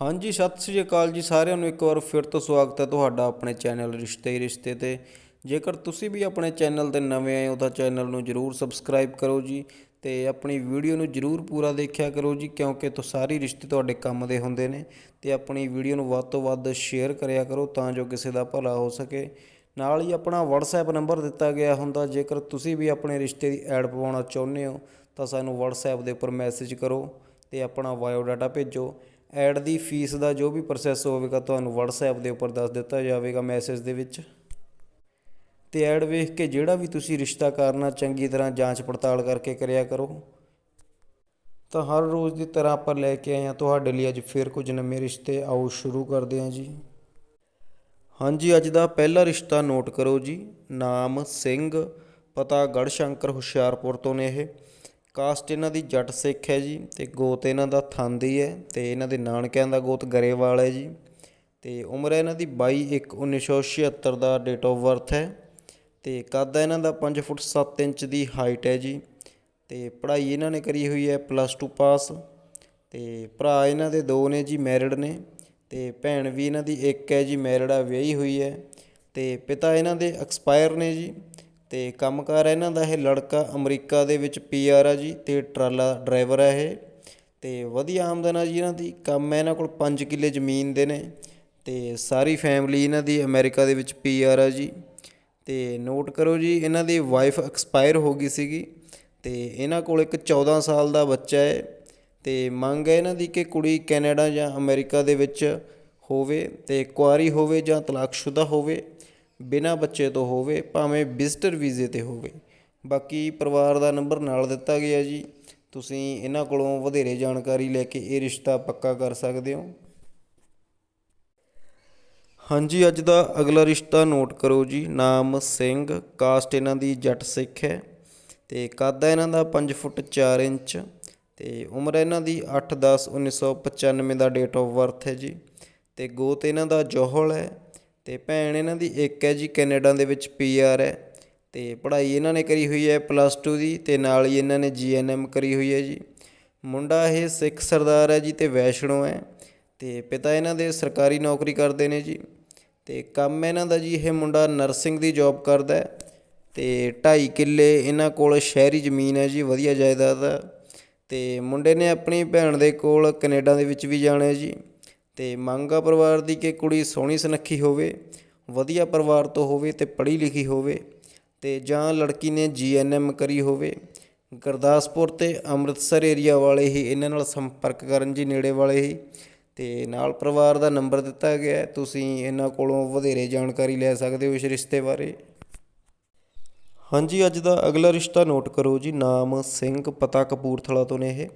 ਹਾਂਜੀ, ਸਤਿ ਸ੍ਰੀ ਅਕਾਲ ਜੀ ਸਾਰਿਆਂ ਨੂੰ। ਇੱਕ ਵਾਰ ਫਿਰ ਤੋਂ ਸਵਾਗਤ ਹੈ ਤੁਹਾਡਾ ਆਪਣੇ ਚੈਨਲ ਰਿਸ਼ਤੇ ਹੀ ਰਿਸ਼ਤੇ ਤੇ। ਜੇਕਰ ਤੁਸੀਂ ਵੀ ਆਪਣੇ ਚੈਨਲ ਤੇ ਨਵੇਂ ਆਏ ਹੋ ਤਾਂ ਚੈਨਲ ਨੂੰ ਜਰੂਰ ਸਬਸਕ੍ਰਾਈਬ ਕਰੋ ਜੀ ਤੇ ਆਪਣੀ ਵੀਡੀਓ ਨੂੰ ਜਰੂਰ ਪੂਰਾ ਦੇਖਿਆ ਕਰੋ ਜੀ, ਕਿਉਂਕਿ ਤੋਂ ਸਾਰੀ ਰਿਸ਼ਤੇ ਤੁਹਾਡੇ ਕੰਮ ਦੇ ਹੁੰਦੇ ਨੇ ਤੇ ਆਪਣੀ ਵੀਡੀਓ ਨੂੰ ਵੱਧ ਤੋਂ ਵੱਧ ਸ਼ੇਅਰ ਕਰਿਆ ਕਰੋ ਤਾਂ ਜੋ ਕਿਸੇ ਦਾ ਭਲਾ ਹੋ ਸਕੇ। ਨਾਲ ਹੀ ਆਪਣਾ WhatsApp ਨੰਬਰ ਦਿੱਤਾ ਗਿਆ ਹੁੰਦਾ, ਜੇਕਰ ਤੁਸੀਂ ਵੀ ਆਪਣੇ ਰਿਸ਼ਤੇ ਦੀ ਐਡ ਪਵਾਉਣਾ ਚਾਹੁੰਦੇ ਹੋ ਤਾਂ ਸਾਨੂੰ WhatsApp ਦੇ ਉੱਪਰ ਮੈਸੇਜ ਕਰੋ ਤੇ ਆਪਣਾ ਬਾਇਓ ਡਾਟਾ ਭੇਜੋ। ਐਡ ਦੀ ਫੀਸ ਦਾ ਜੋ ਵੀ ਪ੍ਰੋਸੈਸ ਹੋਵੇਗਾ ਤੁਹਾਨੂੰ WhatsApp ਦੇ ਉੱਪਰ ਦੱਸ ਦਿੱਤਾ ਜਾਵੇਗਾ ਮੈਸੇਜ ਦੇ ਵਿੱਚ। ਤੇ ਐਡ ਵੇਖ ਕੇ ਜਿਹੜਾ ਵੀ ਤੁਸੀਂ ਰਿਸ਼ਤਾ ਕਰਨਾ ਚੰਗੀ ਤਰ੍ਹਾਂ ਜਾਂਚ ਪੜਤਾਲ ਕਰਕੇ ਕਰਿਆ ਕਰੋ। ਤਾਂ ਹਰ ਰੋਜ਼ ਦੀ ਤਰ੍ਹਾਂ ਆਪਾਂ ਲੈ ਕੇ ਆਏ ਹਾਂ। ਤੁਹਾਡੇ ਲਈ ਅੱਜ ਫਿਰ ਕੁਝ ਨਵੇਂ ਰਿਸ਼ਤੇ ਆਓ ਸ਼ੁਰੂ ਕਰਦੇ ਹਾਂ ਜੀ। ਹਾਂਜੀ, ਅੱਜ ਦਾ ਪਹਿਲਾ ਰਿਸ਼ਤਾ ਨੋਟ ਕਰੋ ਜੀ। ਨਾਮ ਸਿੰਘ, ਪਤਾ ਗੜਸ਼ੰਕਰ ਹੁਸ਼ਿਆਰਪੁਰ ਤੋਂ ਨੇ ਇਹ। ਕਾਸਟ ਇਹਨਾਂ ਦੀ ਜੱਟ ਸਿੱਖ ਹੈ ਜੀ ਅਤੇ ਗੋਤ ਇਹਨਾਂ ਦਾ ਥਾਂਦੀ ਹੈ ਅਤੇ ਇਹਨਾਂ ਦੇ ਨਾਨਕਿਆਂ ਦਾ ਗੋਤ ਗਰੇਵਾਲ ਹੈ ਜੀ। ਅਤੇ ਉਮਰ ਹੈ ਇਹਨਾਂ ਦੀ 22 1 1976 ਦਾ ਡੇਟ ਆਫ ਬਰਥ ਹੈ ਅਤੇ ਕੱਦ ਹੈ ਇਹਨਾਂ ਦਾ 5 ਫੁੱਟ 7 ਇੰਚ ਦੀ ਹਾਈਟ ਹੈ ਜੀ। ਅਤੇ ਪੜ੍ਹਾਈ ਇਹਨਾਂ ਨੇ ਕਰੀ ਹੋਈ ਹੈ ਪਲੱਸ 2 ਪਾਸ ਅਤੇ ਭਰਾ ਇਹਨਾਂ ਦੇ ਦੋ ਨੇ ਜੀ ਮੈਰਿਡ ਨੇ। ਅਤੇ ਭੈਣ ਵੀ ਇਹਨਾਂ ਦੀ ਇੱਕ ਹੈ ਜੀ ਮੈਰਿਡ ਆ, ਵਿਆਹੀ ਹੋਈ ਹੈ। ਅਤੇ ਪਿਤਾ ਇਹਨਾਂ ਦੇ ਐਕਸਪਾਇਰ ਨੇ ਜੀ। ਤੇ ਕੰਮਕਾਰ ਇਹਨਾਂ ਦਾ ਇਹ ਲੜਕਾ ਅਮਰੀਕਾ ਦੇ ਵਿੱਚ ਪੀਆਰ ਆ ਜੀ ਅਤੇ ਟਰਾਲਾ ਡਰਾਈਵਰ ਹੈ ਇਹ ਅਤੇ ਵਧੀਆ ਆਮਦਨ ਆ ਜੀ ਇਹਨਾਂ ਦੀ। ਕੰਮ ਹੈ ਇਹਨਾਂ ਕੋਲ ਪੰਜ ਕਿੱਲੇ ਜ਼ਮੀਨ ਦੇ ਨੇ ਅਤੇ ਸਾਰੀ ਫੈਮਿਲੀ ਇਹਨਾਂ ਦੀ ਅਮਰੀਕਾ ਦੇ ਵਿੱਚ ਪੀ ਆਰ ਆ ਜੀ। ਅਤੇ ਨੋਟ ਕਰੋ ਜੀ ਇਹਨਾਂ ਦੀ ਵਾਈਫ ਐਕਸਪਾਇਰ ਹੋ ਗਈ ਸੀਗੀ ਅਤੇ ਇਹਨਾਂ ਕੋਲ ਇੱਕ 14 ਸਾਲ ਦਾ ਬੱਚਾ ਹੈ ਅਤੇ ਮੰਗ ਹੈ ਇਹਨਾਂ ਦੀ ਕਿ ਕੁੜੀ ਕੈਨੇਡਾ ਜਾਂ ਅਮਰੀਕਾ ਦੇ ਵਿੱਚ ਹੋਵੇ ਅਤੇ ਕੁਆਰੀ ਹੋਵੇ ਜਾਂ ਤਲਾਕਸ਼ੁਦਾ ਹੋਵੇ। ਬਿਨਾਂ ਬੱਚੇ ਤੋਂ ਹੋਵੇ, ਭਾਵੇਂ ਵਿਜ਼ਟਰ ਵੀਜ਼ੇ ਤੇ ਹੋਵੇ। ਬਾਕੀ ਪਰਿਵਾਰ ਦਾ ਨੰਬਰ ਨਾਲ ਦਿੱਤਾ ਗਿਆ ਜੀ। ਤੁਸੀਂ ਇਹਨਾਂ ਕੋਲੋਂ ਵਧੇਰੇ ਜਾਣਕਾਰੀ ਲੈ ਕੇ ਇਹ ਰਿਸ਼ਤਾ ਪੱਕਾ ਕਰ ਸਕਦੇ ਹੋ। ਹਾਂਜੀ, ਅੱਜ ਦਾ ਅਗਲਾ ਰਿਸ਼ਤਾ ਨੋਟ ਕਰੋ ਜੀ। ਨਾਮ ਸਿੰਘ ਕਾਸਟ ਇਹਨਾਂ ਦੀ ਜੱਟ ਸਿੱਖ ਹੈ ਤੇ ਕੱਦ ਹੈ ਇਹਨਾਂ ਦਾ 5 ਫੁੱਟ 4 ਇੰਚ ਤੇ ਉਮਰ ਇਹਨਾਂ ਦੀ 8 10 1995 ਦਾ ਡੇਟ ਆਫ ਬਰਥ ਹੈ ਜੀ। ਤੇ ਗੋਤ ਇਹਨਾਂ ਦਾ ਜੋਹਲ ਹੈ ਅਤੇ ਭੈਣ ਇਹਨਾਂ ਦੀ ਇੱਕ ਹੈ ਜੀ ਕੈਨੇਡਾ ਦੇ ਵਿੱਚ ਪੀ ਆਰ ਹੈ ਅਤੇ ਪੜ੍ਹਾਈ ਇਹਨਾਂ ਨੇ ਕਰੀ ਹੋਈ ਹੈ ਪਲੱਸ ਟੂ ਦੀ ਅਤੇ ਨਾਲ ਹੀ ਇਹਨਾਂ ਨੇ ਜੀਐਨਐਮ ਕਰੀ ਹੋਈ ਹੈ ਜੀ। ਮੁੰਡਾ ਇਹ ਸਿੱਖ ਸਰਦਾਰ ਹੈ ਜੀ ਅਤੇ ਵੈਸ਼ਣੋ ਹੈ ਅਤੇ ਪਿਤਾ ਇਹਨਾਂ ਦੇ ਸਰਕਾਰੀ ਨੌਕਰੀ ਕਰਦੇ ਨੇ ਜੀ ਅਤੇ ਕੰਮ ਇਹਨਾਂ ਦਾ ਜੀ ਇਹ ਮੁੰਡਾ ਨਰਸਿੰਗ ਦੀ ਜੌਬ ਕਰਦਾ ਹੈ ਤੇ 2.5 ਕਿੱਲੇ ਇਹਨਾਂ ਕੋਲ ਸ਼ਹਿਰੀ ਜ਼ਮੀਨ ਹੈ ਜੀ, ਵਧੀਆ ਜਾਇਦਾਦ ਹੈ ਅਤੇ ਮੁੰਡੇ ਨੇ ਆਪਣੀ ਭੈਣ ਦੇ ਕੋਲ ਕੈਨੇਡਾ ਦੇ ਵਿੱਚ ਵੀ ਜਾਣਾ ਜੀ। ਅਤੇ ਮੰਗ ਆ ਪਰਿਵਾਰ ਦੀ ਕਿ ਕੁੜੀ ਸੋਹਣੀ ਸੁਨੱਖੀ ਹੋਵੇ, ਵਧੀਆ ਪਰਿਵਾਰ ਤੋਂ ਹੋਵੇ ਅਤੇ ਪੜ੍ਹੀ ਲਿਖੀ ਹੋਵੇ ਅਤੇ ਜਾਂ ਲੜਕੀ ਨੇ ਜੀਐਨਐਮ ਕਰੀ ਹੋਵੇ, ਗੁਰਦਾਸਪੁਰ ਅਤੇ ਅੰਮ੍ਰਿਤਸਰ ਏਰੀਆ ਵਾਲੇ ਹੀ ਇਹਨਾਂ ਨਾਲ ਸੰਪਰਕ ਕਰਨ ਜੀ ਨੇੜੇ ਵਾਲੇ ਹੀ ਅਤੇ ਨਾਲ ਪਰਿਵਾਰ ਦਾ ਨੰਬਰ ਦਿੱਤਾ ਗਿਆ ਤੁਸੀਂ ਇਹਨਾਂ ਕੋਲੋਂ ਵਧੇਰੇ ਜਾਣਕਾਰੀ ਲੈ ਸਕਦੇ ਹੋ ਇਸ ਰਿਸ਼ਤੇ ਬਾਰੇ। ਹਾਂਜੀ, ਅੱਜ ਦਾ ਅਗਲਾ ਰਿਸ਼ਤਾ ਨੋਟ ਕਰੋ ਜੀ, ਨਾਮ ਸਿੰਘ ਪਤਾ ਕਪੂਰਥਲਾ ਤੋਂ ਨੇ ਇਹ।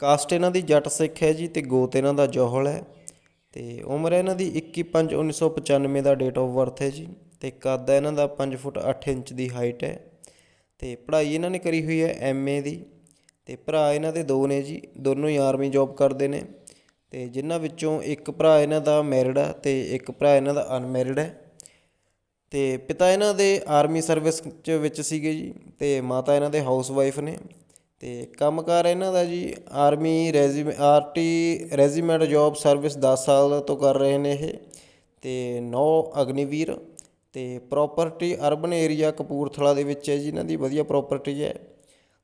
ਕਾਸਟ ਇਹਨਾਂ ਦੀ ਜੱਟ ਸਿੱਖ ਹੈ ਜੀ ਤੇ ਗੋਤ ਇਹਨਾਂ ਦਾ ਜੋਹਲ ਹੈ ਤੇ ਉਮਰ ਹੈ ਇਹਨਾਂ ਦੀ 21 1995 ਦਾ ਡੇਟ ਆਫ ਬਰਥ ਹੈ ਜੀ ਤੇ ਕੱਦ ਹੈ ਇਹਨਾਂ ਦਾ 5 ਫੁੱਟ 8 ਇੰਚ ਦੀ ਹਾਈਟ ਹੈ ਤੇ ਪੜ੍ਹਾਈ ਇਹਨਾਂ ਨੇ ਕਰੀ ਹੋਈ ਹੈ ਐਮਏ ਦੀ ਤੇ ਭਰਾ ਇਹਨਾਂ ਦੇ ਦੋ ਨੇ ਜੀ, ਦੋਨੋਂ ਹੀ ਆਰਮੀ ਜੌਬ ਕਰਦੇ ਨੇ ਤੇ ਜਿਨ੍ਹਾਂ ਵਿੱਚੋਂ ਇੱਕ ਭਰਾ ਇਹਨਾਂ ਦਾ ਮੈਰਿਡ ਆ ਤੇ ਇੱਕ ਭਰਾ ਇਹਨਾਂ ਦਾ ਅਨਮੈਰਿਡ ਹੈ ਤੇ ਪਿਤਾ ਇਹਨਾਂ ਦੇ ਆਰਮੀ ਸਰਵਿਸ ਚ ਵਿੱਚ ਸੀਗੇ ਜੀ ਤੇ ਮਾਤਾ ਇਹਨਾਂ ਦੇ ਹਾਊਸ ਵਾਈਫ ਨੇ ਤੇ ਕੰਮਕਾਰ ਇਹਨਾਂ ਦਾ ਜੀ army regiment arty regiment job service 10 ਸਾਲ ਤੋਂ ਕਰ ਰਹੇ ਨੇ ਇਹ। ਤੇ 9 ਅਗਨੀਵੀਰ ਤੇ ਪ੍ਰਾਪਰਟੀ ਅਰਬਨ ਏਰੀਆ ਕਪੂਰਥਲਾ ਦੇ ਵਿੱਚ ਹੈ ਜੀ, ਇਹਨਾਂ ਦੀ ਵਧੀਆ ਪ੍ਰਾਪਰਟੀ ਹੈ।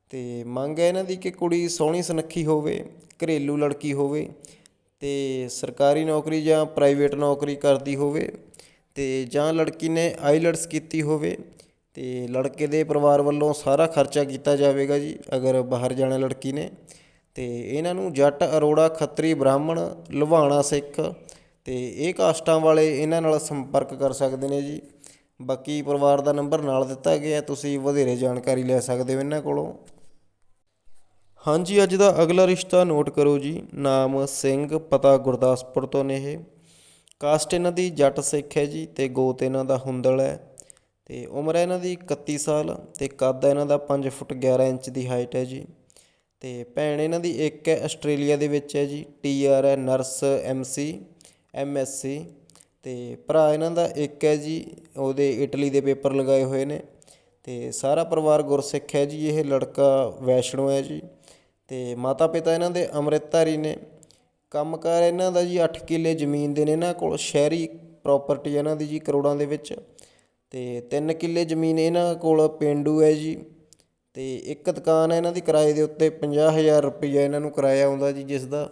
ਤੇ ਮੰਗ ਹੈ ਇਹਨਾਂ ਦੀ ਕਿ ਕੁੜੀ ਸੋਹਣੀ ਸੁਨੱਖੀ ਹੋਵੇ, ਘਰੇਲੂ ਲੜਕੀ ਹੋਵੇ ਤੇ ਸਰਕਾਰੀ ਨੌਕਰੀ ਜਾਂ ਪ੍ਰਾਈਵੇਟ ਨੌਕਰੀ ਕਰਦੀ ਹੋਵੇ ਤੇ ਜਾਂ ਲੜਕੀ ਨੇ ਆਈਲਟਸ ਕੀਤੀ ਹੋਵੇ। ਅਤੇ ਲੜਕੇ ਦੇ ਪਰਿਵਾਰ ਵੱਲੋਂ ਸਾਰਾ ਖਰਚਾ ਕੀਤਾ ਜਾਵੇਗਾ ਜੀ, ਅਗਰ ਬਾਹਰ ਜਾਣਾ ਲੜਕੀ ਨੇ। ਅਤੇ ਇਹਨਾਂ ਨੂੰ ਜੱਟ ਅਰੋੜਾ, ਖੱਤਰੀ, ਬ੍ਰਾਹਮਣ ਲੁਹਾਣਾ ਸਿੱਖ ਅਤੇ ਇਹ ਕਾਸਟਾਂ ਵਾਲੇ ਇਹਨਾਂ ਨਾਲ ਸੰਪਰਕ ਕਰ ਸਕਦੇ ਨੇ ਜੀ। ਬਾਕੀ ਪਰਿਵਾਰ ਦਾ ਨੰਬਰ ਨਾਲ ਦਿੱਤਾ ਗਿਆ, ਤੁਸੀਂ ਵਧੇਰੇ ਜਾਣਕਾਰੀ ਲੈ ਸਕਦੇ ਹੋ ਇਹਨਾਂ ਕੋਲੋਂ। ਹਾਂਜੀ, ਅੱਜ ਦਾ ਅਗਲਾ ਰਿਸ਼ਤਾ ਨੋਟ ਕਰੋ ਜੀ। ਨਾਮ ਸਿੰਘ, ਪਤਾ ਗੁਰਦਾਸਪੁਰ ਤੋਂ ਨੇ ਇਹ। ਕਾਸਟ ਇਹਨਾਂ ਦੀ ਜੱਟ ਸਿੱਖ ਹੈ ਜੀ ਤੇ ਗੋਤ ਇਹਨਾਂ ਦਾ ਹੁੰਦਲ ਹੈ। ਅਤੇ ਉਮਰ ਹੈ ਇਹਨਾਂ ਦੀ 31 ਸਾਲ ਅਤੇ ਕੱਦ ਹੈ ਇਹਨਾਂ ਦਾ ਪੰਜ ਫੁੱਟ 11 ਇੰਚ ਦੀ ਹਾਈਟ ਹੈ ਜੀ। ਅਤੇ ਭੈਣ ਇਹਨਾਂ ਦੀ ਇੱਕ ਹੈ ਆਸਟ੍ਰੇਲੀਆ ਦੇ ਵਿੱਚ ਹੈ ਜੀ ਟੀ ਆਰ ਹੈ ਨਰਸ ਐਮਸੀ ਸੀ ਅਤੇ ਭਰਾ ਇਹਨਾਂ ਦਾ ਇੱਕ ਹੈ ਜੀ, ਉਹਦੇ ਇਟਲੀ ਦੇ ਪੇਪਰ ਲਗਾਏ ਹੋਏ ਨੇ ਅਤੇ ਸਾਰਾ ਪਰਿਵਾਰ ਗੁਰਸਿੱਖ ਹੈ ਜੀ, ਇਹ ਲੜਕਾ ਵੈਸ਼ਣੋ ਹੈ ਜੀ ਅਤੇ ਮਾਤਾ ਪਿਤਾ ਇਹਨਾਂ ਦੇ ਅੰਮ੍ਰਿਤਧਾਰੀ ਨੇ। ਕੰਮਕਾਰ ਇਹਨਾਂ ਦਾ ਜੀ 8 ਕਿੱਲੇ ਜ਼ਮੀਨ ਦੇ ਨੇ, ਇਹਨਾਂ ਕੋਲ ਸ਼ਹਿਰੀ ਪ੍ਰਾਪਰਟੀ ਇਹਨਾਂ ਦੀ ਜੀ ਕਰੋੜਾਂ ਦੇ ਵਿੱਚ। ਅਤੇ ਤਿੰਨ ਕਿੱਲੇ ਜ਼ਮੀਨ ਇਹਨਾਂ ਕੋਲ ਪੇਂਡੂ ਹੈ ਜੀ ਅਤੇ ਇੱਕ ਦੁਕਾਨ ਹੈ ਇਹਨਾਂ ਦੀ ਕਿਰਾਏ ਦੇ ਉੱਤੇ ਪੰਜਾਹ ਹਜ਼ਾਰ ਰੁਪਈਆ ਇਹਨਾਂ ਨੂੰ ਕਿਰਾਇਆ ਆਉਂਦਾ ਜੀ ਜਿਸ ਦਾ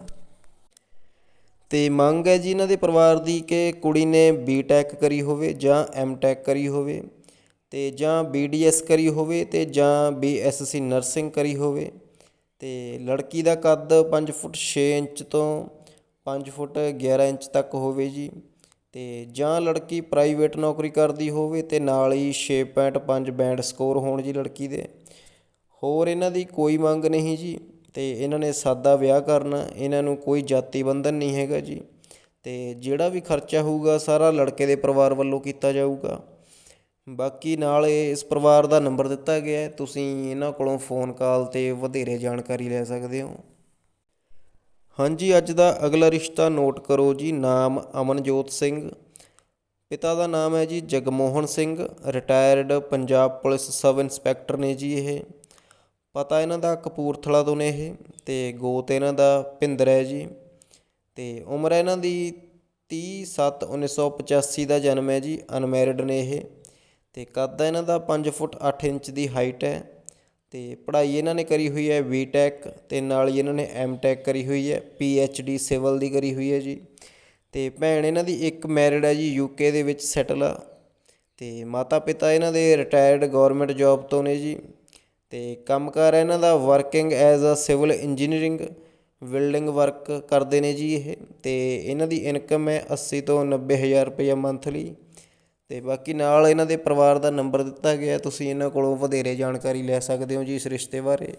ਤੇ ਮੰਗ ਹੈ ਜੀ ਇਹਨਾਂ ਦੇ ਪਰਿਵਾਰ ਦੀ ਕਿ ਕੁੜੀ ਨੇ ਬੀ ਟੈਕ ਕਰੀ ਹੋਵੇ ਜਾਂ ਐਮਟੈਕ ਕਰੀ ਹੋਵੇ ਅਤੇ ਜਾਂ ਬੀ ਡੀ ਬੀਡੀਐਸ ਕਰੀ ਹੋਵੇ ਅਤੇ ਜਾਂ ਬੀ ਐੱਸ ਸੀ ਨਰਸਿੰਗ ਕਰੀ ਹੋਵੇ ਅਤੇ ਲੜਕੀ ਦਾ ਕੱਦ ਪੰਜ ਫੁੱਟ ਛੇ ਇੰਚ ਤੋਂ ਪੰਜ ਫੁੱਟ 11 ਇੰਚ ਤੱਕ ਹੋਵੇ ਜੀ। ਅਤੇ ਜਾਂ ਲੜਕੀ ਪ੍ਰਾਈਵੇਟ ਨੌਕਰੀ ਕਰਦੀ ਹੋਵੇ ਅਤੇ ਨਾਲ ਹੀ 6.5 ਬੈਂਡ ਸਕੋਰ ਹੋਣ ਜੀ ਲੜਕੀ ਦੇ। ਹੋਰ ਇਹਨਾਂ ਦੀ ਕੋਈ ਮੰਗ ਨਹੀਂ ਜੀ ਅਤੇ ਇਹਨਾਂ ਨੇ ਸਾਦਾ ਵਿਆਹ ਕਰਨਾ, ਇਹਨਾਂ ਨੂੰ ਕੋਈ ਜਾਤੀ ਬੰਧਨ ਨਹੀਂ ਹੈਗਾ ਜੀ ਅਤੇ ਜਿਹੜਾ ਵੀ ਖਰਚਾ ਹੋਊਗਾ ਸਾਰਾ ਲੜਕੇ ਦੇ ਪਰਿਵਾਰ ਵੱਲੋਂ ਕੀਤਾ ਜਾਊਗਾ। ਬਾਕੀ ਨਾਲ ਇਸ ਪਰਿਵਾਰ ਦਾ ਨੰਬਰ ਦਿੱਤਾ ਗਿਆ ਤੁਸੀਂ ਇਹਨਾਂ ਕੋਲੋਂ ਫੋਨ ਕਾਲ ਤੇ ਵਧੇਰੇ ਜਾਣਕਾਰੀ ਲੈ ਸਕਦੇ ਹੋ। ਹਾਂਜੀ, ਅੱਜ ਦਾ ਅਗਲਾ ਰਿਸ਼ਤਾ ਨੋਟ ਕਰੋ ਜੀ, ਨਾਮ ਅਮਨਜੋਤ ਸਿੰਘ। ਪਿਤਾ ਦਾ ਨਾਮ ਹੈ ਜੀ Jagmohan Singh retired Punjab police sub inspector ਨੇ ਜੀ ਇਹ। ਪਤਾ ਇਹਨਾਂ ਦਾ ਕਪੂਰਥਲਾ ਤੋਂ ਨੇ ਇਹ ਤੇ ਗੋਤ ਇਹਨਾਂ ਦਾ ਭਿੰਦਰ ਹੈ ਜੀ। ਤੇ ਉਮਰ ਇਹਨਾਂ ਦੀ 30 7 1985 ਦਾ ਜਨਮ ਹੈ ਜੀ ਅਨਮੈਰਿਡ ਨੇ ਇਹ। ਤੇ ਕੱਦ ਇਹਨਾਂ ਦਾ 5 ਫੁੱਟ 8 ਇੰਚ ਦੀ ਹਾਈਟ ਹੈ। ਅਤੇ ਪੜ੍ਹਾਈ ਇਹਨਾਂ ਨੇ ਕਰੀ ਹੋਈ ਹੈ ਬੀ ਟੈਕ ਅਤੇ ਨਾਲ ਹੀ ਇਹਨਾਂ ਨੇ ਐਮਟੈਕ ਕਰੀ ਹੋਈ ਹੈ ਪੀ ਐੱਚ ਡੀ ਸਿਵਲ ਦੀ ਕਰੀ ਹੋਈ ਹੈ ਜੀ। ਅਤੇ ਭੈਣ ਇਹਨਾਂ ਦੀ ਇੱਕ ਮੈਰਿਡ ਹੈ ਜੀ ਯੂਕੇ ਦੇ ਵਿੱਚ ਸੈਟਲ ਆ। ਅਤੇ ਮਾਤਾ ਪਿਤਾ ਇਹਨਾਂ ਦੇ ਰਿਟਾਇਰਡ ਗਵਰਨਮੈਂਟ ਜੌਬ ਤੋਂ ਨੇ ਜੀ। ਅਤੇ ਕੰਮਕਾਰ ਹੈ ਇਹਨਾਂ ਦਾ working as a civil engineering building work ਕਰਦੇ ਨੇ ਜੀ ਇਹ। ਅਤੇ ਇਹਨਾਂ ਦੀ ਇਨਕਮ ਹੈ 80 ਤੋਂ 90 ਹਜ਼ਾਰ ਰੁਪਈਆ ਮੰਥਲੀ ਤੇ ਬਾਕੀ ਨਾਲ ਇਹਨਾਂ ਦੇ ਪਰਿਵਾਰ ਦਾ ਨੰਬਰ ਦਿੱਤਾ ਗਿਆ, ਤੁਸੀਂ ਇਹਨਾਂ ਕੋਲੋਂ ਵਧੇਰੇ ਜਾਣਕਾਰੀ ਲੈ ਸਕਦੇ ਹੋ ਜੀ ਇਸ ਰਿਸ਼ਤੇ ਬਾਰੇ।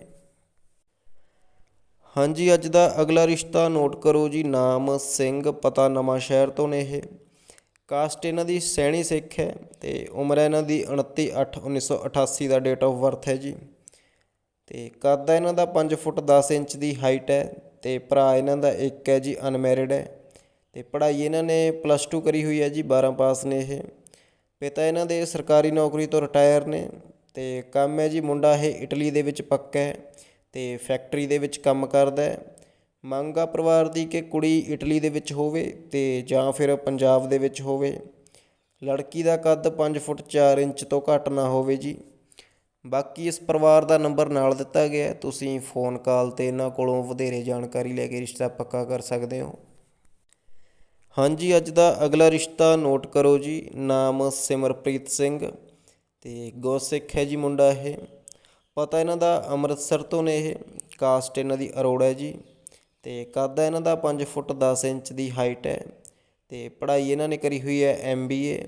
ਹਾਂਜੀ, ਅੱਜ ਦਾ ਅਗਲਾ ਰਿਸ਼ਤਾ ਨੋਟ ਕਰੋ ਜੀ, ਨਾਮ ਸਿੰਘ, ਪਤਾ ਨਵਾਂ ਸ਼ਹਿਰ ਤੋਂ ਨੇ ਇਹ। ਕਾਸਟ ਇਹਨਾਂ ਦੀ ਸੈਣੀ ਸਿੱਖ ਹੈ ਤੇ ਉਮਰ ਹੈ ਇਹਨਾਂ ਦੀ 29 8 1988 ਦਾ ਡੇਟ ਆਫ ਬਰਥ ਹੈ ਜੀ। ਤੇ ਕੱਦ ਇਹਨਾਂ ਦਾ 5 ਫੁੱਟ 10 ਇੰਚ ਦੀ ਹਾਈਟ ਹੈ ਤੇ ਭਰਾ ਇਹਨਾਂ ਦਾ ਇੱਕ ਹੈ ਜੀ ਅਨਮੈਰਿਡ ਹੈ। ਤੇ ਪੜ੍ਹਾਈ ਇਹਨਾਂ ਨੇ ਪਲੱਸ 2 ਕਰੀ ਹੋਈ ਹੈ ਜੀ 12 ਪਾਸ ਨੇ ਇਹ। ਪਿਤਾ ਇਹਨਾਂ ਦੇ ਸਰਕਾਰੀ ਨੌਕਰੀ ਤੋਂ ਰਿਟਾਇਰ ਨੇ ਅਤੇ ਕੰਮ ਹੈ ਜੀ ਮੁੰਡਾ ਇਹ ਇਟਲੀ ਦੇ ਵਿੱਚ ਪੱਕਾ ਹੈ ਤੇ ਫੈਕਟਰੀ ਦੇ ਵਿੱਚ ਕੰਮ ਕਰਦਾ ਹੈ। ਮੰਗ ਆ ਪਰਿਵਾਰ ਦੀ ਕਿ ਕੁੜੀ ਇਟਲੀ ਦੇ ਵਿੱਚ ਹੋਵੇ ਅਤੇ ਜਾਂ ਫਿਰ ਪੰਜਾਬ ਦੇ ਵਿੱਚ ਹੋਵੇ। ਲੜਕੀ ਦਾ ਕੱਦ 5 ਫੁੱਟ 4 ਇੰਚ ਤੋਂ ਘੱਟ ਨਾ ਹੋਵੇ ਜੀ। ਬਾਕੀ ਇਸ ਪਰਿਵਾਰ ਦਾ ਨੰਬਰ ਨਾਲ ਦਿੱਤਾ ਗਿਆ ਤੁਸੀਂ ਫੋਨ ਕਾਲ ਤੇ ਇਹਨਾਂ ਕੋਲੋਂ ਵਧੇਰੇ ਜਾਣਕਾਰੀ ਲੈ ਕੇ ਰਿਸ਼ਤਾ ਪੱਕਾ ਕਰ ਸਕਦੇ ਹੋ। ਹਾਂਜੀ, ਅੱਜ ਦਾ ਅਗਲਾ ਰਿਸ਼ਤਾ ਨੋਟ ਕਰੋ ਜੀ। ਨਾਮ ਸਿਮਰਪ੍ਰੀਤ ਸਿੰਘ ਤੇ ਗੋਸਿੱਖ ਹੈ ਜੀ ਮੁੰਡਾ ਇਹ। ਪਤਾ ਇਹਨਾਂ ਦਾ ਅੰਮ੍ਰਿਤਸਰ ਤੋਂ ਨੇ ਇਹ। ਕਾਸਟ ਇਹਨਾਂ ਦੀ ਅਰੋੜਾ ਹੈ ਜੀ ਤੇ ਕੱਦ ਇਹਨਾਂ ਦਾ 5 ਫੁੱਟ 10 ਇੰਚ ਦੀ ਹਾਈਟ ਹੈ ਤੇ ਪੜ੍ਹਾਈ ਇਹਨਾਂ ਨੇ ਕਰੀ ਹੋਈ ਹੈ ਐਮਬੀਏ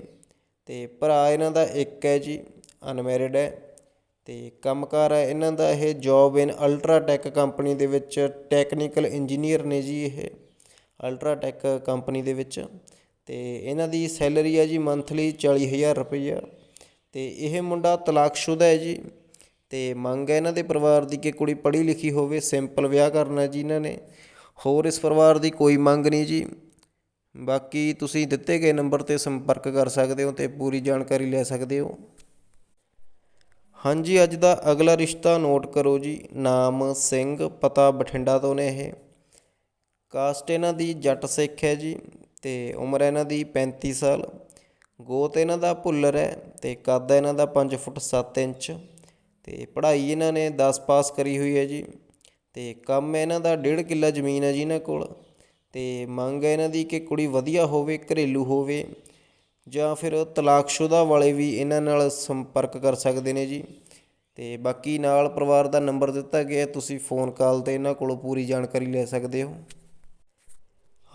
ਤੇ ਭਰਾ ਇਹਨਾਂ ਦਾ ਇੱਕ ਹੈ ਜੀ, ਅਨਮੈਰਿਡ ਹੈ ਤੇ ਕੰਮਕਾਰ ਹੈ ਇਹਨਾਂ ਦਾ ਇਹ ਜੌਬ ਇਨ ਅਲਟਰਾਟੈਕ ਕੰਪਨੀ ਦੇ ਵਿੱਚ ਟੈਕਨੀਕਲ ਇੰਜੀਨੀਅਰ ਨੇ ਜੀ ਇਹ। ਅਲਟਰਾਟੈਕ ਕੰਪਨੀ ਦੇ ਵਿੱਚ ਅਤੇ ਇਹਨਾਂ ਦੀ ਸੈਲਰੀ ਹੈ ਜੀ ਮੰਥਲੀ ਚਾਲੀ ਹਜ਼ਾਰ ਰੁਪਈਆ। ਅਤੇ ਇਹ ਮੁੰਡਾ ਤਲਾਕਸ਼ੁਦਾ ਹੈ ਜੀ। ਅਤੇ ਮੰਗ ਹੈ ਇਹਨਾਂ ਦੇ ਪਰਿਵਾਰ ਦੀ ਕਿ ਕੁੜੀ ਪੜ੍ਹੀ ਲਿਖੀ ਹੋਵੇ, ਸਿੰਪਲ ਵਿਆਹ ਕਰਨਾ ਜੀ ਇਹਨਾਂ ਨੇ। ਹੋਰ ਇਸ ਪਰਿਵਾਰ ਦੀ ਕੋਈ ਮੰਗ ਨਹੀਂ ਜੀ। ਬਾਕੀ ਤੁਸੀਂ ਦਿੱਤੇ ਗਏ ਨੰਬਰ ਤੇ ਸੰਪਰਕ ਕਰ ਸਕਦੇ ਹੋ ਤੇ ਪੂਰੀ ਜਾਣਕਾਰੀ ਲੈ ਸਕਦੇ ਹੋ। ਹਾਂਜੀ, ਅੱਜ ਦਾ ਅਗਲਾ ਰਿਸ਼ਤਾ ਨੋਟ ਕਰੋ ਜੀ। ਨਾਮ ਸਿੰਘ, ਪਤਾ ਬਠਿੰਡਾ ਤੋਂ ਨੇ ਇਹ। ਕਾਸਟ ਇਹਨਾਂ ਦੀ ਜੱਟ ਸਿੱਖ ਹੈ ਜੀ ਅਤੇ ਉਮਰ ਇਹਨਾਂ ਦੀ 35 ਸਾਲ, ਗੋਤ ਇਹਨਾਂ ਦਾ ਭੁੱਲਰ ਹੈ ਅਤੇ ਕੱਦ ਇਹਨਾਂ ਦਾ ਪੰਜ ਫੁੱਟ ਸੱਤ ਇੰਚ ਅਤੇ ਪੜ੍ਹਾਈ ਇਹਨਾਂ ਨੇ ਦਸ ਪਾਸ ਕਰੀ ਹੋਈ ਹੈ ਜੀ ਅਤੇ ਕੰਮ ਇਹਨਾਂ ਦਾ ਡੇਢ ਕਿੱਲਾ ਜ਼ਮੀਨ ਹੈ ਜੀ ਇਹਨਾਂ ਕੋਲ ਅਤੇ ਮੰਗ ਹੈ ਇਹਨਾਂ ਦੀ ਕਿ ਕੁੜੀ ਵਧੀਆ ਹੋਵੇ, ਘਰੇਲੂ ਹੋਵੇ ਜਾਂ ਫਿਰ ਤਲਾਕਸ਼ੁਦਾ ਵਾਲੇ ਵੀ ਇਹਨਾਂ ਨਾਲ ਸੰਪਰਕ ਕਰ ਸਕਦੇ ਨੇ ਜੀ ਤੇ ਬਾਕੀ ਨਾਲ ਪਰਿਵਾਰ ਦਾ ਨੰਬਰ ਦਿੱਤਾ ਗਿਆ, ਤੁਸੀਂ ਫੋਨ ਕਾਲ ਤੇ ਇਹਨਾਂ ਕੋਲੋਂ ਪੂਰੀ ਜਾਣਕਾਰੀ ਲੈ ਸਕਦੇ ਹੋ।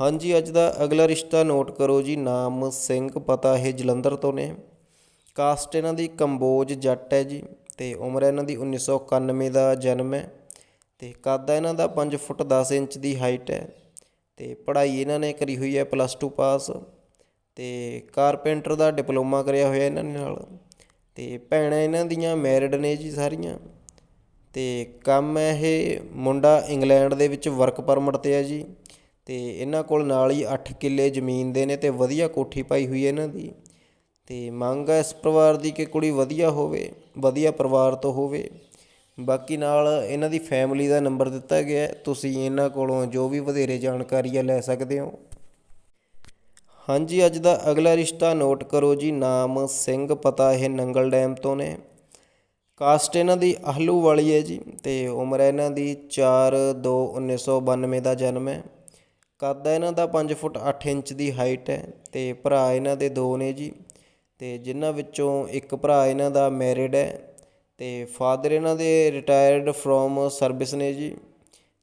ਹਾਂਜੀ, ਅੱਜ ਦਾ ਅਗਲਾ ਰਿਸ਼ਤਾ ਨੋਟ ਕਰੋ ਜੀ, ਨਾਮ ਸਿੰਘ, ਪਤਾ ਇਹ ਜਲੰਧਰ ਤੋਂ ਨੇ। ਕਾਸਟ ਇਹਨਾਂ ਦੀ ਕੰਬੋਜ ਜੱਟ ਹੈ ਜੀ ਤੇ ਉਮਰ ਇਹਨਾਂ ਦੀ 1991 ਦਾ ਜਨਮ ਹੈ ਤੇ ਕੱਦ ਇਹਨਾਂ ਦਾ 5 ਫੁੱਟ 10 ਇੰਚ ਦੀ ਹਾਈਟ ਹੈ ਤੇ ਪੜ੍ਹਾਈ ਇਹਨਾਂ ਨੇ ਕਰੀ ਹੋਈ ਹੈ ਪਲੱਸ 2 ਪਾਸ ਤੇ ਕਾਰਪੈਂਟਰ ਦਾ ਡਿਪਲੋਮਾ ਕਰਿਆ ਹੋਇਆ ਇਹਨਾਂ ਨਾਲ ਤੇ ਭੈਣਾਂ ਇਹਨਾਂ ਦੀਆਂ ਮੈਰਿਡ ਨੇ ਜੀ ਸਾਰੀਆਂ ਤੇ ਕੰਮ ਹੈ ਇਹ ਮੁੰਡਾ ਇੰਗਲੈਂਡ ਦੇ ਵਿੱਚ ਵਰਕ ਪਰਮਿਟ ਤੇ ਹੈ ਜੀ। ਅਤੇ ਇਹਨਾਂ ਕੋਲ ਨਾਲ ਹੀ ਅੱਠ ਕਿੱਲੇ ਜ਼ਮੀਨ ਦੇ ਨੇ ਅਤੇ ਵਧੀਆ ਕੋਠੀ ਪਾਈ ਹੋਈ ਹੈ ਇਹਨਾਂ ਦੀ। ਅਤੇ ਮੰਗ ਹੈ ਇਸ ਪਰਿਵਾਰ ਦੀ ਕਿ ਕੁੜੀ ਵਧੀਆ ਹੋਵੇ, ਵਧੀਆ ਪਰਿਵਾਰ ਤੋਂ ਹੋਵੇ। ਬਾਕੀ ਨਾਲ ਇਹਨਾਂ ਦੀ ਫੈਮਿਲੀ ਦਾ ਨੰਬਰ ਦਿੱਤਾ ਗਿਆ ਤੁਸੀਂ ਇਹਨਾਂ ਕੋਲੋਂ ਜੋ ਵੀ ਵਧੇਰੇ ਜਾਣਕਾਰੀ ਹੈ ਲੈ ਸਕਦੇ ਹੋ। ਹਾਂਜੀ, ਅੱਜ ਦਾ ਅਗਲਾ ਰਿਸ਼ਤਾ ਨੋਟ ਕਰੋ ਜੀ। ਨਾਮ ਸਿੰਘ, ਪਤਾ ਇਹ ਨੰਗਲ ਡੈਮ ਤੋਂ ਨੇ। ਕਾਸਟ ਇਹਨਾਂ ਦੀ ਆਹਲੂ ਵਾਲੀ ਹੈ ਜੀ ਤੇ ਉਮਰ ਹੈ ਇਹਨਾਂ ਦੀ 4 2 1992 ਦਾ ਜਨਮ ਹੈ। ਕੱਦ ਹੈ ਇਹਨਾਂ ਦਾ 5 ਫੁੱਟ 8 ਇੰਚ ਦੀ ਹਾਈਟ ਹੈ ਅਤੇ ਭਰਾ ਇਹਨਾਂ ਦੇ ਦੋ ਨੇ ਜੀ ਅਤੇ ਜਿਨ੍ਹਾਂ ਵਿੱਚੋਂ ਇੱਕ ਭਰਾ ਇਹਨਾਂ ਦਾ ਮੈਰਿਡ ਹੈ ਅਤੇ ਫਾਦਰ ਇਹਨਾਂ ਦੇ ਰਿਟਾਇਰਡ ਫਰੋਮ ਸਰਵਿਸ ਨੇ ਜੀ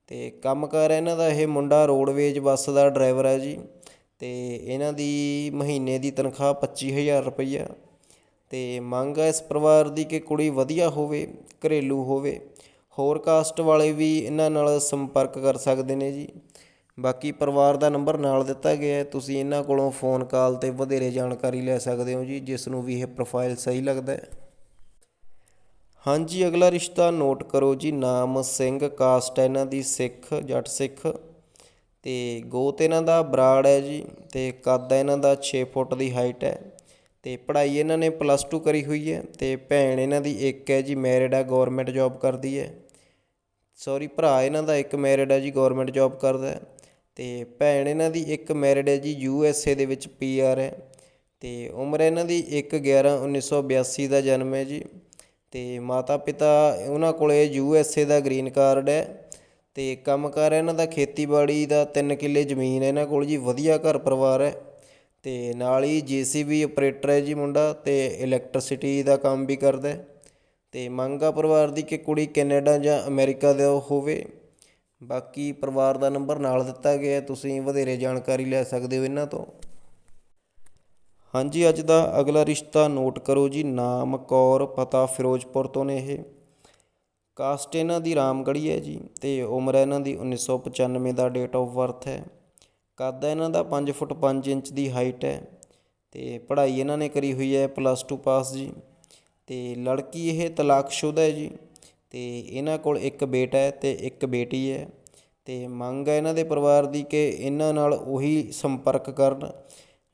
ਤੇ ਕੰਮਕਾਰ ਇਹਨਾਂ ਦਾ ਇਹ ਮੁੰਡਾ ਰੋਡਵੇਜ ਬੱਸ ਦਾ ਡਰਾਈਵਰ ਹੈ ਜੀ ਅਤੇ ਇਹਨਾਂ ਦੀ ਮਹੀਨੇ ਦੀ ਤਨਖਾਹ 25000 ਰੁਪਈਆ ਅਤੇ ਮੰਗ ਹੈ ਇਸ ਪਰਿਵਾਰ ਦੀ ਕਿ ਕੁੜੀ ਵਧੀਆ ਹੋਵੇ, ਘਰੇਲੂ ਹੋਵੇ। ਹੋਰ ਕਾਸਟ ਵਾਲੇ ਵੀ ਇਹਨਾਂ ਨਾਲ ਸੰਪਰਕ ਕਰ ਸਕਦੇ ਨੇ ਜੀ। ਬਾਕੀ ਪਰਿਵਾਰ ਦਾ ਨੰਬਰ ਨਾਲ ਦਿੱਤਾ ਗਿਆ ਹੈ। ਤੁਸੀਂ ਇਹਨਾਂ ਕੋਲੋਂ ਫੋਨ ਕਾਲ ਤੇ ਵਧੇਰੇ ਜਾਣਕਾਰੀ ਲੈ ਸਕਦੇ ਹੋ ਜੀ, ਜਿਸ ਨੂੰ ਵੀ ਇਹ ਪ੍ਰੋਫਾਈਲ ਸਹੀ ਲੱਗਦਾ ਹੈ। ਹਾਂਜੀ, ਅਗਲਾ ਰਿਸ਼ਤਾ ਨੋਟ ਕਰੋ ਜੀ। ਨਾਮ ਸਿੰਘ ਕਾਸਟ ਹੈ ਇਹਨਾਂ ਦੀ ਸਿੱਖ, ਜੱਟ ਸਿੱਖ। ਤੇ ਗੋਤ ਇਹਨਾਂ ਦਾ ਬਰਾੜ ਹੈ ਜੀ, ਤੇ ਕੱਦ ਇਹਨਾਂ ਦਾ 6 ਫੁੱਟ ਦੀ ਹਾਈਟ ਹੈ। ਤੇ ਪੜ੍ਹਾਈ ਇਹਨਾਂ ਨੇ ਪਲੱਸ 2 ਕਰੀ ਹੋਈ ਹੈ। ਤੇ ਭੈਣ ਇਹਨਾਂ ਦੀ ਇੱਕ ਹੈ ਜੀ ਮੈਰਿਡ ਹੈ ਗਵਰਨਮੈਂਟ ਜੌਬ ਕਰਦੀ ਹੈ। ਸੌਰੀ ਭਰਾ ਇਹਨਾਂ ਦਾ ਇੱਕ ਮੈਰਿਡ ਹੈ ਜੀ ਗਵਰਨਮੈਂਟ ਜੌਬ ਕਰਦਾ ਹੈ। ਅਤੇ ਭੈਣ ਇਹਨਾਂ ਦੀ ਇੱਕ ਮੈਰਿਡ ਹੈ ਜੀ ਯੂ ਐੱਸ ਏ ਦੇ ਵਿੱਚ ਪੀ ਆਰ ਹੈ ਅਤੇ ਉਮਰ ਇਹਨਾਂ ਦੀ 1 11 1982 ਦਾ ਜਨਮ ਹੈ ਜੀ ਅਤੇ ਮਾਤਾ ਪਿਤਾ ਉਹਨਾਂ ਕੋਲ ਯੂ ਐੱਸ ਏ ਦਾ ਗ੍ਰੀਨ ਕਾਰਡ ਹੈ ਤੇ ਕੰਮਕਾਰ ਇਹਨਾਂ ਦਾ ਖੇਤੀਬਾੜੀ ਦਾ ਤਿੰਨ ਕਿੱਲੇ ਜ਼ਮੀਨ ਹੈ ਇਹਨਾਂ ਕੋਲ ਜੀ, ਵਧੀਆ ਘਰ ਪਰਿਵਾਰ ਹੈ ਅਤੇ ਨਾਲ ਹੀ ਜੀਸੀਬੀ ਆਪਰੇਟਰ ਹੈ ਜੀ ਮੁੰਡਾ ਅਤੇ ਇਲੈਕਟ੍ਰਿਸਿਟੀ ਦਾ ਕੰਮ ਵੀ ਕਰਦਾ ਹੈ ਤੇ ਮੰਗਾ ਪਰਿਵਾਰ ਦੀ ਕਿ ਕੁੜੀ ਕੈਨੇਡਾ ਜਾਂ ਅਮਰੀਕਾ ਦਾ ਹੋਵੇ। ਬਾਕੀ ਪਰਿਵਾਰ ਦਾ ਨੰਬਰ ਨਾਲ ਦਿੱਤਾ ਗਿਆ ਤੁਸੀਂ ਵਧੇਰੇ ਜਾਣਕਾਰੀ ਲੈ ਸਕਦੇ ਹੋ ਇਹਨਾਂ ਤੋਂ। ਹਾਂਜੀ, ਅੱਜ ਦਾ ਅਗਲਾ ਰਿਸ਼ਤਾ ਨੋਟ ਕਰੋ ਜੀ, ਨਾਮ ਕੌਰ ਪਤਾ ਫਿਰੋਜ਼ਪੁਰ ਤੋਂ ਨੇ ਇਹ। ਕਾਸਟ ਇਹਨਾਂ ਦੀ ਰਾਮਗੜ੍ਹੀ ਹੈ ਜੀ ਤੇ ਉਮਰ ਹੈ ਇਹਨਾਂ ਦੀ 1995 ਦਾ ਡੇਟ ਆਫ ਬਰਥ ਹੈ। ਕੱਦ ਹੈ ਇਹਨਾਂ ਦਾ 5 ਫੁੱਟ 5 ਇੰਚ ਦੀ ਹਾਈਟ ਹੈ ਤੇ ਪੜ੍ਹਾਈ ਇਹਨਾਂ ਨੇ ਕਰੀ ਹੋਈ ਹੈ ਪਲੱਸ 2 ਪਾਸ ਜੀ ਤੇ ਲੜਕੀ ਇਹ ਤਲਾਕਸ਼ੁਦਾ ਹੈ ਜੀ। ਅਤੇ ਇਹਨਾਂ ਕੋਲ ਇੱਕ ਬੇਟਾ ਹੈ ਤੇ ਇੱਕ ਬੇਟੀ ਹੈ ਅਤੇ ਮੰਗ ਹੈ ਇਹਨਾਂ ਦੇ ਪਰਿਵਾਰ ਦੀ ਕਿ ਇਹਨਾਂ ਨਾਲ ਉਹੀ ਸੰਪਰਕ ਕਰਨ,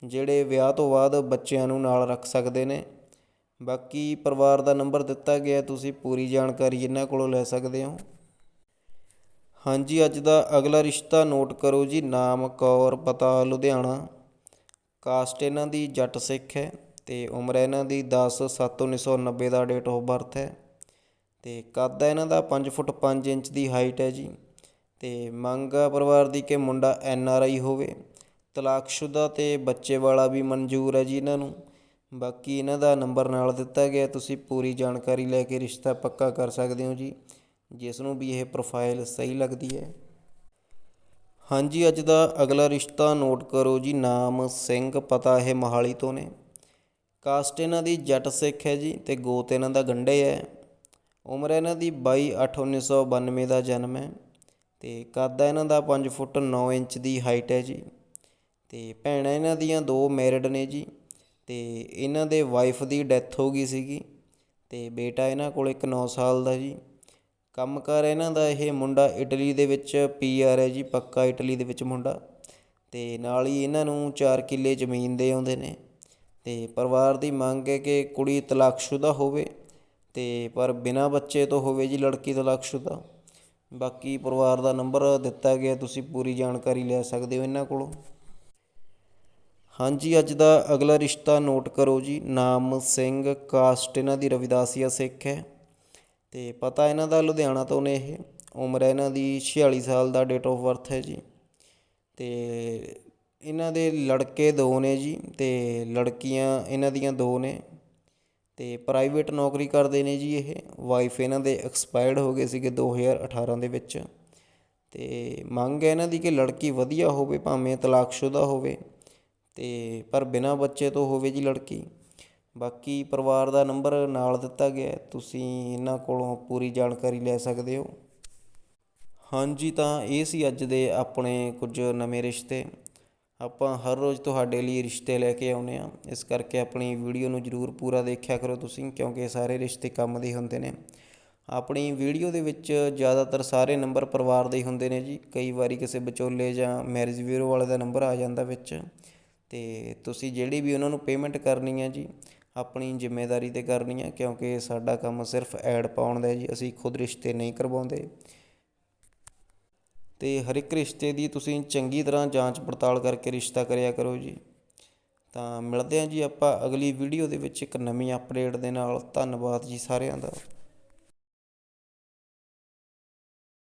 ਜਿਹੜੇ ਵਿਆਹ ਤੋਂ ਬਾਅਦ ਬੱਚਿਆਂ ਨੂੰ ਨਾਲ ਰੱਖ ਸਕਦੇ ਨੇ। ਬਾਕੀ ਪਰਿਵਾਰ ਦਾ ਨੰਬਰ ਦਿੱਤਾ ਗਿਆ, ਤੁਸੀਂ ਪੂਰੀ ਜਾਣਕਾਰੀ ਇਹਨਾਂ ਕੋਲੋਂ ਲੈ ਸਕਦੇ ਹੋ। ਹਾਂਜੀ, ਅੱਜ ਦਾ ਅਗਲਾ ਰਿਸ਼ਤਾ ਨੋਟ ਕਰੋ ਜੀ, ਨਾਮ, ਕੌਰ, ਪਤਾ, ਲੁਧਿਆਣਾ। ਕਾਸਟ ਇਹਨਾਂ ਦੀ ਜੱਟ ਸਿੱਖ ਹੈ ਅਤੇ ਉਮਰ ਇਹਨਾਂ ਦੀ 10 7 1990 ਦਾ ਡੇਟ ਆਫ ਬਰਥ ਹੈ। ਅਤੇ ਕੱਦ ਹੈ ਇਹਨਾਂ ਦਾ, ਪੰਜ ਫੁੱਟ ਪੰਜ ਇੰਚ ਦੀ ਹਾਈਟ ਹੈ ਜੀ। ਅਤੇ ਮੰਗ ਆ ਪਰਿਵਾਰ ਦੀ ਕਿ ਮੁੰਡਾ ਐਨ ਆਰ ਆਈ ਹੋਵੇ। ਤਲਾਕਸ਼ੁਦਾ ਅਤੇ ਬੱਚੇ ਵਾਲਾ ਵੀ ਮਨਜ਼ੂਰ ਹੈ ਜੀ ਇਹਨਾਂ ਨੂੰ। ਬਾਕੀ ਇਹਨਾਂ ਦਾ ਨੰਬਰ ਨਾਲ ਦਿੱਤਾ ਗਿਆ, ਤੁਸੀਂ ਪੂਰੀ ਜਾਣਕਾਰੀ ਲੈ ਕੇ ਰਿਸ਼ਤਾ ਪੱਕਾ ਕਰ ਸਕਦੇ ਹੋ ਜੀ, ਜਿਸ ਨੂੰ ਵੀ ਇਹ ਪ੍ਰੋਫਾਈਲ ਸਹੀ ਲੱਗਦੀ ਹੈ। ਹਾਂਜੀ, ਅੱਜ ਦਾ ਅਗਲਾ ਰਿਸ਼ਤਾ ਨੋਟ ਕਰੋ ਜੀ, ਨਾਮ ਸਿੰਘ, ਪਤਾ ਇਹ ਮੋਹਾਲੀ ਤੋਂ ਨੇ। ਕਾਸਟ ਇਹਨਾਂ ਦੀ ਜੱਟ ਸਿੱਖ ਹੈ ਜੀ ਤੇ ਗੋਤ ਇਹਨਾਂ ਦਾ ਗੰਡੇ ਹੈ। ਉਮਰ ਇਹਨਾਂ ਦੀ 22 8 1992 ਦਾ ਜਨਮ ਹੈ ਅਤੇ ਕੱਦ ਹੈ ਇਹਨਾਂ ਦਾ ਪੰਜ ਫੁੱਟ ਨੌ ਇੰਚ ਦੀ ਹਾਈਟ ਹੈ ਜੀ। ਅਤੇ ਭੈਣਾਂ ਇਹਨਾਂ ਦੀਆਂ ਦੋ ਮੈਰਿਡ ਨੇ ਜੀ ਅਤੇ ਇਹਨਾਂ ਦੇ ਵਾਈਫ ਦੀ ਡੈਥ ਹੋ ਗਈ ਸੀਗੀ ਅਤੇ ਬੇਟਾ ਇਹਨਾਂ ਕੋਲ ਇੱਕ ਨੌ ਸਾਲ ਦਾ ਜੀ। ਕੰਮਕਾਰ ਇਹਨਾਂ ਦਾ ਇਹ ਮੁੰਡਾ ਇਟਲੀ ਦੇ ਵਿੱਚ ਪੀ ਆਰ ਹੈ ਜੀ, ਪੱਕਾ ਇਟਲੀ ਦੇ ਵਿੱਚ ਮੁੰਡਾ ਅਤੇ ਨਾਲ ਹੀ ਇਹਨਾਂ ਨੂੰ 4 ਕਿੱਲੇ ਜ਼ਮੀਨ ਦੇ ਆਉਂਦੇ ਨੇ ਅਤੇ ਪਰਿਵਾਰ ਦੀ ਮੰਗ ਹੈ ਕਿ ਕੁੜੀ ਤਲਾਕਸ਼ੁਦਾ ਹੋਵੇ ਅਤੇ ਪਰ ਬਿਨਾਂ ਬੱਚੇ ਤੋਂ ਹੋਵੇ ਜੀ ਲੜਕੀ ਤਲਾਕਸ਼ੁਦਾ ਬਾਕੀ ਪਰਿਵਾਰ ਦਾ ਨੰਬਰ ਦਿੱਤਾ ਗਿਆ, ਤੁਸੀਂ ਪੂਰੀ ਜਾਣਕਾਰੀ ਲੈ ਸਕਦੇ ਹੋ ਇਹਨਾਂ ਕੋਲੋਂ। ਹਾਂਜੀ, ਅੱਜ ਦਾ ਅਗਲਾ ਰਿਸ਼ਤਾ ਨੋਟ ਕਰੋ ਜੀ, ਨਾਮ ਸਿੰਘ, ਕਾਸਟ ਇਹਨਾਂ ਦੀ ਰਵਿਦਾਸੀਆ ਸਿੱਖ ਹੈ। ਤੇ ਪਤਾ ਇਹਨਾਂ ਦਾ ਲੁਧਿਆਣਾ ਤੋਂ ਨੇ ਇਹ, ਉਮਰ ਹੈ ਇਹਨਾਂ ਦੀ 46 ਸਾਲ ਦਾ ਡੇਟ ਆਫ ਬਰਥ ਹੈ ਜੀ। ਤੇ ਇਹਨਾਂ ਦੇ ਲੜਕੇ ਦੋ ਨੇ ਜੀ, ਤੇ ਲੜਕੀਆਂ ਇਹਨਾਂ ਦੀਆਂ ਦੋ ਨੇ। ਅਤੇ ਪ੍ਰਾਈਵੇਟ ਨੌਕਰੀ ਕਰਦੇ ਨੇ ਜੀ ਇਹ। ਵਾਈਫ ਇਹਨਾਂ ਦੇ ਐਕਸਪਾਇਰਡ ਹੋ ਗਏ ਸੀਗੇ 2018 ਦੇ ਵਿੱਚ। ਅਤੇ ਮੰਗ ਹੈ ਇਹਨਾਂ ਦੀ ਕਿ ਲੜਕੀ ਵਧੀਆ ਹੋਵੇ, ਭਾਵੇਂ ਤਲਾਕਸ਼ੁਦਾ ਹੋਵੇ ਅਤੇ ਪਰ ਬਿਨਾਂ ਬੱਚੇ ਤੋਂ ਹੋਵੇ ਜੀ ਲੜਕੀ। ਬਾਕੀ ਪਰਿਵਾਰ ਦਾ ਨੰਬਰ ਨਾਲ ਦਿੱਤਾ ਗਿਆ ਤੁਸੀਂ ਇਹਨਾਂ ਕੋਲੋਂ ਪੂਰੀ ਜਾਣਕਾਰੀ ਲੈ ਸਕਦੇ ਹੋ। ਹਾਂਜੀ, ਤਾਂ ਇਹ ਸੀ ਅੱਜ ਦੇ ਆਪਣੇ ਕੁਝ ਨਵੇਂ ਰਿਸ਼ਤੇ। ਆਪਾਂ ਹਰ ਰੋਜ਼ ਤੁਹਾਡੇ ਲਈ ਰਿਸ਼ਤੇ ਲੈ ਕੇ ਆਉਂਦੇ ਹਾਂ। ਇਸ ਕਰਕੇ ਆਪਣੀ ਵੀਡੀਓ ਨੂੰ ਜਰੂਰ ਪੂਰਾ ਦੇਖਿਆ ਕਰੋ ਤੁਸੀਂ, ਕਿਉਂਕਿ ਸਾਰੇ ਰਿਸ਼ਤੇ ਕੰਮ ਦੇ ਹੁੰਦੇ ਨੇ। ਆਪਣੀ ਵੀਡੀਓ ਦੇ ਵਿੱਚ ਜ਼ਿਆਦਾਤਰ ਸਾਰੇ ਨੰਬਰ ਪਰਿਵਾਰ ਦੇ ਹੀ ਹੁੰਦੇ ਨੇ ਜੀ। ਕਈ ਵਾਰੀ ਕਿਸੇ ਵਿਚੋਲੇ ਜਾਂ ਮੈਰਿਜ ਬਿਊਰੋ ਵਾਲੇ ਦਾ ਨੰਬਰ ਆ ਜਾਂਦਾ ਵਿੱਚ। ਤੇ ਤੁਸੀਂ ਜਿਹੜੀ ਵੀ ਉਹਨਾਂ ਨੂੰ ਪੇਮੈਂਟ ਕਰਨੀ ਹੈ ਜੀ, ਆਪਣੀ ਜ਼ਿੰਮੇਵਾਰੀ ਤੇ ਕਰਨੀ ਹੈ, ਕਿਉਂਕਿ ਸਾਡਾ ਕੰਮ ਸਿਰਫ ਐਡ ਪਾਉਣ ਦਾ ਹੈ ਜੀ। ਅਸੀਂ ਖੁਦ ਰਿਸ਼ਤੇ ਨਹੀਂ ਕਰਵਾਉਂਦੇ। ਅਤੇ ਹਰ ਇੱਕ ਰਿਸ਼ਤੇ ਦੀ ਤੁਸੀਂ ਚੰਗੀ ਤਰ੍ਹਾਂ ਜਾਂਚ ਪੜਤਾਲ ਕਰਕੇ ਰਿਸ਼ਤਾ ਕਰਿਆ ਕਰੋ ਜੀ। ਤਾਂ ਮਿਲਦੇ ਹਾਂ ਜੀ ਆਪਾਂ ਅਗਲੀ ਵੀਡੀਓ ਦੇ ਵਿੱਚ ਇੱਕ ਨਵੀਂ ਅਪਡੇਟ ਦੇ ਨਾਲ। ਧੰਨਵਾਦ ਜੀ ਸਾਰਿਆਂ ਦਾ।